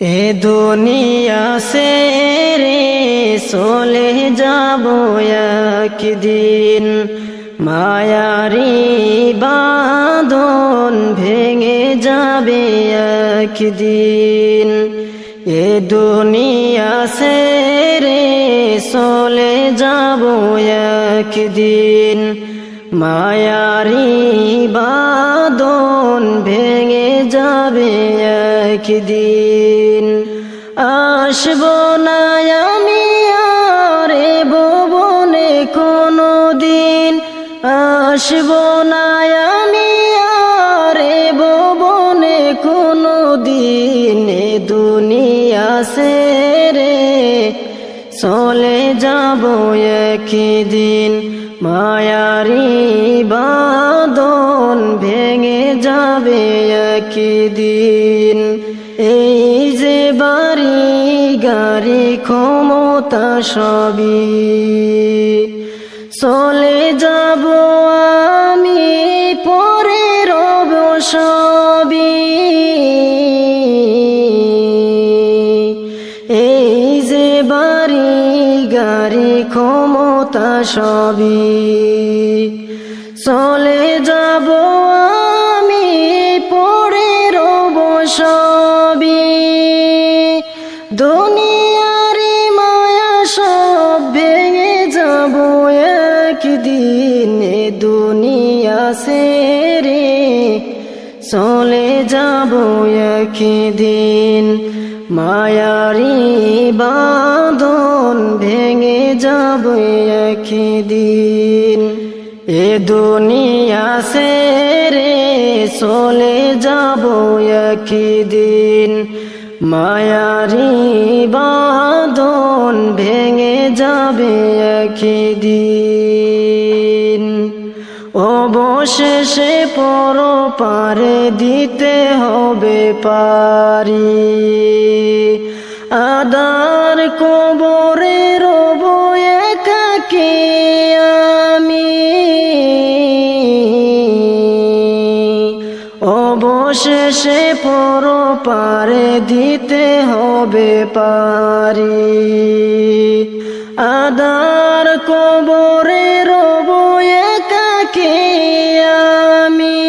এ দুনিয়া সে রে চলে যাব একদিন। মায়ারি বাঁধন ভেঙে যাবে একদিন। এ দুনিয়া সে রে চলে যাব একদিন। মায়ারি বাদন ভেঙে যাবে একদিন। আসব না আমি আরে ভুবনে কোনো দিন আসব না আমি আরে ভুবনে কোনো দিন দুনিয়া সে চলে যাব একদিন। মায়ারি বাদন ভেঙে যাবে একদিন। এই যে বাড়ি, গাড়ি, ক্ষমতা সবই। চলে যাব আমি পরে রব সবই ক্ষমতা সবই। চলে যাব আমি, পড়ে রব সবই। দুনিয়ারি মায়া সব ভেঙে যাব একদিন, দুনিয়া সে রে চলে যাব একদিন। মায়ারি বাঁধন ভেঙে যাব একদিন। এ দুনিয়া সে রে চলে যাব একদিন। মায়ারি বাঁধন ভেঙে যাবে একদিন। অবশেষে পর পারে দিতে হবে পারি। আদার কবরে রব একাকে আমি। অবশেষে পর পারে দিতে হবে পারি। আদার কবরে রব একাকে আমি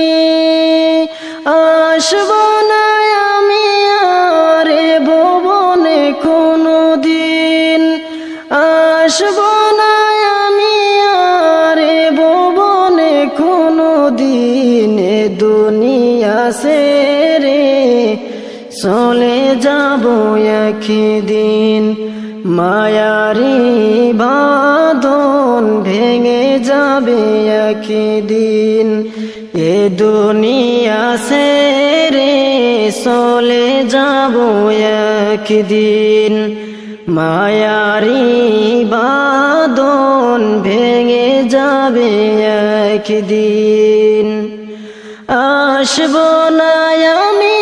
আসব না আমি আরে ভবনে কোনো দিন আসব না আমি আরে ভবনে কোনো দিন দুনিয়া সে রে চলে যাব একদিন। মায়ারি বাঁধন ভেঙে যাবে একদিন। এ দুনিয়া সে রে চলে যাব একদিন। মায়ারি বাঁধন ভেঙে যাবে একদিন। আসব না আমি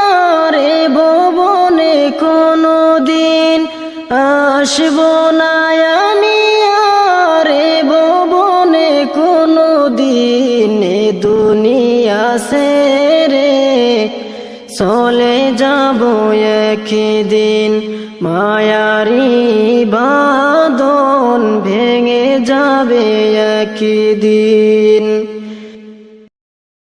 আরে ভবনে কোনো দিন আসব না আমি রে। চলে যাব একদিন মায়ারি বাদন ভেঙে যাবে একদিন।